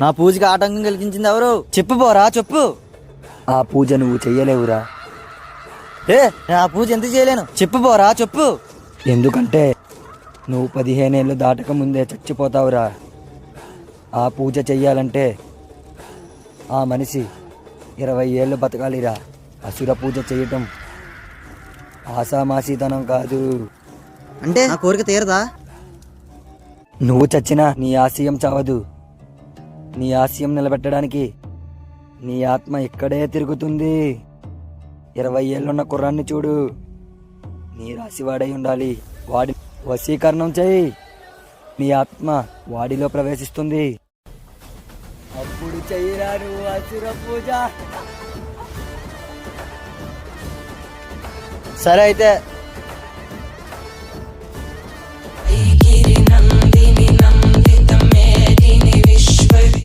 నా పూజకి ఆటంకం కలిగించింది ఎవరు? చెప్పు పోరా చెప్పు. ఆ పూజ నువ్వు చెయ్యలేవురా. ఏ ఆ పూజ ఎందుకు చేయలేను? చెప్పు పోరా చెప్పు. ఎందుకంటే నువ్వు పదిహేనేళ్ళు దాటక ముందే చచ్చిపోతావురా. ఆ పూజ చెయ్యాలంటే ఆ మనిషి ఇరవై ఏళ్ళు బతకాలిరా. అసుర పూజ చేయటం ఆసామాసీతనం కాదు. అంటే నా కోరిక తీరదా? నువ్వు చచ్చినా నీ ఆశయం చావదు. నీ ఆశయం నిలబెట్టడానికి నీ ఆత్మ ఇక్కడే తిరుగుతుంది. ఇరవై ఏళ్ళున్న కుర్రాన్ని చూడు. నీ రాశివాడై ఉండాలి. వాడి వశీకరణం చేయి. నీ ఆత్మ వాడిలో ప్రవేశిస్తుంది. అప్పుడు చెయ్యరా అసుర పూజ. సరే అయితే